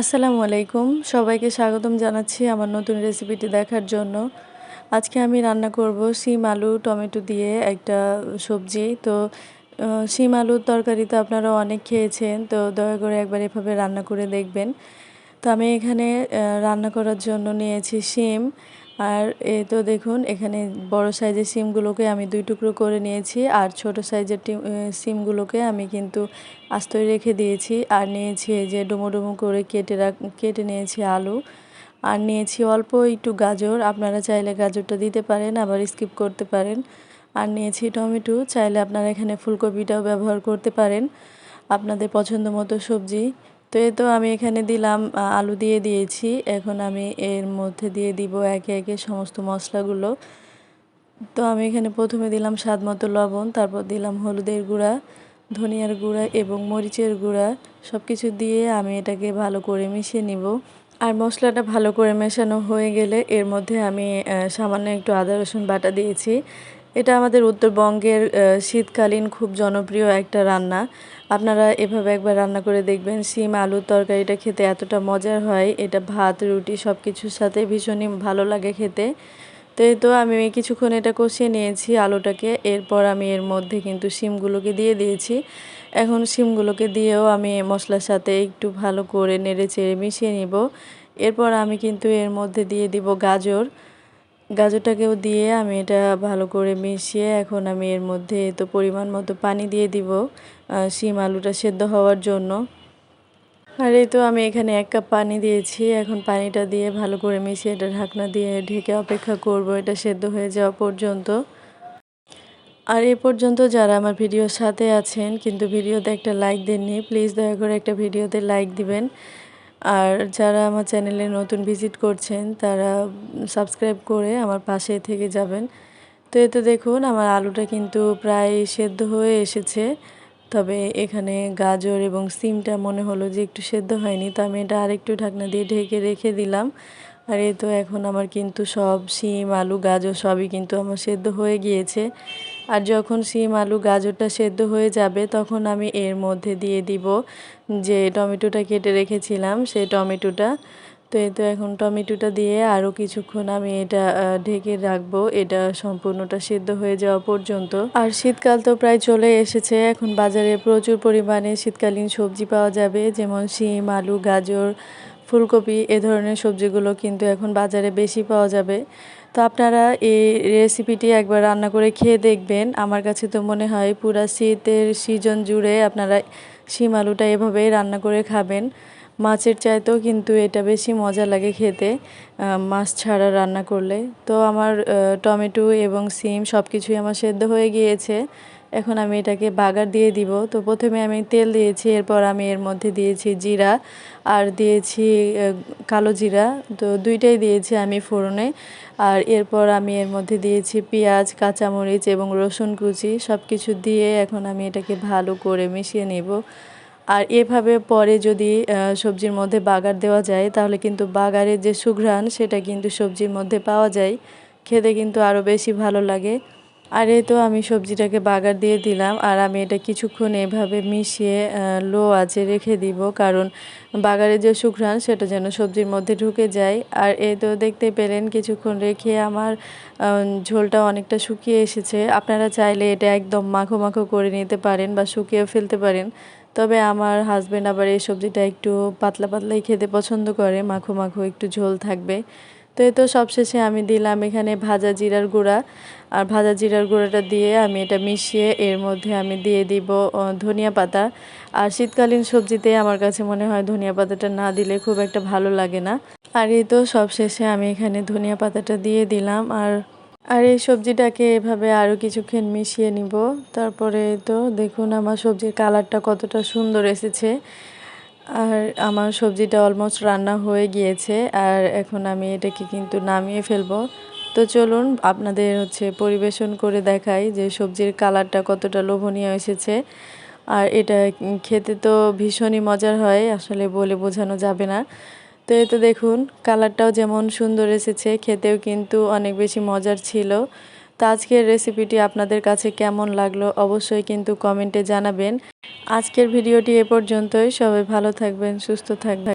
আসসালামু আলাইকুম। সবাইকে স্বাগতম জানাচ্ছি আমার নতুন রেসিপিটি দেখার জন্য। আজকে আমি রান্না করব শিম, আলু, টমেটো দিয়ে একটা সবজি। তো শিম, আলুর তরকারি তো আপনারা অনেক খেয়েছেন, তো দয়া করে একবার এভাবে রান্না করে দেখবেন। তো আমি এখানে রান্না করার জন্য নিয়েছি শিম। আর এ তো দেখুন, এখানে বড় সাইজের সিমগুলোকে আমি দুই টুকরো করে নিয়েছি আর ছোট সাইজের সিমগুলোকে আমি কিন্তু আস্তই রেখে দিয়েছি আর নিয়েছি এই যে ডুমো ডুমো করে কেটে কেটে নিয়েছি আলু আর নিয়েছি অল্প একটু গাজর, আপনারা চাইলে গাজরটা দিতে পারেন, আবার স্কিপ করতে পারেন। আর নিয়েছি টমেটো, চাইলে আপনারা এখানে ফুলকপিটাও ব্যবহার করতে পারেন। আপনাদের পছন্দ মতো সবজি তো এই তো আমি এখানে দিলাম আলু দিয়ে দিয়েছি। এখন আমি এর মধ্যে দিয়ে দিব একে একে সমস্ত মশলাগুলো। তো আমি এখানে প্রথমে দিলাম স্বাদ মতো লবণ, তারপর দিলাম হলুদের গুঁড়া, ধনিয়ার গুঁড়া এবং মরিচের গুঁড়া। সব কিছু দিয়ে আমি এটাকে ভালো করে মিশিয়ে নিব। আর মশলাটা ভালো করে মেশানো হয়ে গেলে এর মধ্যে আমি সামান্য একটু আদা রসুন বাটা দিয়েছি। এটা আমাদের উত্তরবঙ্গের শীতকালীন খুব জনপ্রিয় একটা রান্না। আপনারা এভাবে একবার রান্না করে দেখবেন, শিম, আলুর তরকারিটা খেতে এতটা মজার হয়। এটা ভাত, রুটি সব কিছুর সাথে ভীষণই ভালো লাগে খেতে। তো এই তো আমি কিছুক্ষণ এটা কষিয়ে নিয়েছি আলুটাকে। এরপর আমি এর মধ্যে কিন্তু শিমগুলোকে দিয়ে দিয়েছি। এখন শিমগুলোকে দিয়েও আমি মশলার সাথে একটু ভালো করে নেড়ে চেড়ে মিশিয়ে নিব। এরপর আমি কিন্তু এর মধ্যে দিয়ে দিব গাজর। গাজরটাকেও দিয়ে আমি এটা ভালো করে মিশিয়ে এখন আমি এর মধ্যে তো পরিমাণ মতো পানি দিয়ে দিব শিম আলুটা সেদ্ধ হওয়ার জন্য। আর এই তো আমি এখানে এক কাপ পানি দিয়েছি, এখন পানিটা দিয়ে ভালো করে মিশিয়ে এটা ঢাকনা দিয়ে ঢেকে অপেক্ষা করব এটা সেদ্ধ হয়ে যাওয়া পর্যন্ত। আর এ পর্যন্ত যারা আমার ভিডিওর সাথে আছেন, কিন্তু ভিডিওতে একটা লাইক দেননি, প্লিজ দয়া করে একটা ভিডিওতে লাইক দিবেন। আর যারা আমার চ্যানেলে নতুন ভিজিট করছেন, তারা সাবস্ক্রাইব করে আমার পাশে থেকে যাবেন। তো এতে দেখুন, আমার আলুটা কিন্তু প্রায় সেদ্ধ হয়ে এসেছে। তবে এখানে গাজর এবং সিমটা মনে হলো যে একটু সেদ্ধ হয়নি, তো আমি এটা আরেকটু ঢাকনা দিয়ে ঢেকে রেখে দিলাম। আর এই তো এখন আমার কিন্তু সব শিম, আলু, গাজর সবই কিন্তু আমার সেদ্ধ হয়ে গিয়েছে। আর যখন শিম, আলু, গাজরটা সেদ্ধ হয়ে যাবে, তখন আমি এর মধ্যে দিয়ে দিব যে টমেটোটা কেটে রেখেছিলাম সেই টমেটোটা। তো এই তো এখন টমেটোটা দিয়ে আরও কিছুক্ষণ আমি এটা ঢেকে রাখব। এটা সম্পূর্ণটা সিদ্ধ হয়ে যাওয়া পর্যন্ত। আর শীতকাল তো প্রায় চলে এসেছে। এখন বাজারে প্রচুর পরিমাণে শীতকালীন সবজি পাওয়া যাবে, যেমন শিম, আলু, গাজর ফুলকপি, এ ধরনের সবজিগুলো কিন্তু এখন বাজারে বেশি পাওয়া যাবে। তো আপনারা এই রেসিপিটি একবার রান্না করে খেয়ে দেখবেন। আমার কাছে তো মনে হয় পুরা শীতের সিজন জুড়ে আপনারা শিম আলুটা এভাবেই রান্না করে খাবেন। মাছের চাইতেও কিন্তু এটা বেশি মজা লাগে খেতে মাছ ছাড়া রান্না করলে। তো আমার টমেটো এবং সিম সব কিছুই আমার সেদ্ধ হয়ে গিয়েছে। এখন আমি এটাকে বাগার দিয়ে দিব। তো প্রথমে আমি তেল দিয়েছি, এরপর আমি এর মধ্যে দিয়েছি জিরা আর দিয়েছি কালো জিরা। তো দুইটাই দিয়েছি আমি ফোড়নে। আর এরপর আমি এর মধ্যে দিয়েছি পেঁয়াজ, কাঁচামরিচ এবং রসুন কুচি। সব কিছু দিয়ে এখন আমি এটাকে ভালো করে মিশিয়ে নেব। আর এভাবে পরে যদি সবজির মধ্যে বাগার দেওয়া যায়, তাহলে কিন্তু বাগারের যে সুঘ্রাণ, সেটা কিন্তু সবজির মধ্যে পাওয়া যায়। খেতে কিন্তু আরও বেশি ভালো লাগে। আর এই তো আমি সবজিটাকে বাগার দিয়ে দিলাম আর আমি এটা কিছুক্ষণ এভাবে মিশিয়ে লো আঁচে রেখে দিব। কারণ বাগারের যে সুঘ্রাণ, সেটা যেন সবজির মধ্যে ঢুকে যায়। আর এই তো দেখতে পেলেন, কিছুক্ষণ রেখে আমার ঝোলটা অনেকটা শুকিয়ে এসেছে। আপনারা চাইলে এটা একদম মাখো মাখো করে নিতে পারেন বা শুকিয়ে ফেলতে পারেন। তবে আমার হাজবেন্ড আবার এই সবজিটা একটু পাতলা পাতলাই খেতে পছন্দ করে। মাখো মাখো একটু ঝোল থাকবে। তো এই তো সবশেষে আমি দিলাম এখানে ভাজা জিরার গুঁড়া। আর ভাজা জিরার গুঁড়াটা দিয়ে আমি এটা মিশিয়ে এর মধ্যে আমি দিয়ে দিব ধনিয়া পাতা। আর শীতকালীন সবজিতে আমার কাছে মনে হয় ধনিয়া পাতাটা না দিলে খুব একটা ভালো লাগে না। আর এই তো সবশেষে আমি এখানে ধনিয়া পাতাটা দিয়ে দিলাম। আর আর এই সবজিটাকে এভাবে আরও কিছুক্ষণ মিশিয়ে নিব। তারপরে তো দেখুন আমার সবজির কালারটা কতটা সুন্দর এসেছে। আর আমার সবজিটা অলমোস্ট রান্না হয়ে গিয়েছে, আর এখন আমি এটাকে কিন্তু নামিয়ে ফেলব। তো চলুন আপনাদের হচ্ছে পরিবেশন করে দেখাই যে সবজির কালারটা কতটা লোভনীয় এসেছে। আর এটা খেতে তো ভীষণই মজার হয়, আসলে বলে বোঝানো যাবে না। তো এই তো দেখুন, কালারটাও যেমন সুন্দর এসেছে, খেতেও কিন্তু অনেক বেশি মজার ছিল। তো আজকের রেসিপিটি আপনাদের কাছে কেমন লাগল অবশ্যই কিন্তু কমেন্টে জানাবেন। আজকের ভিডিওটি এ পর্যন্তই। সবাই ভালো থাকবেন, সুস্থ থাকবেন।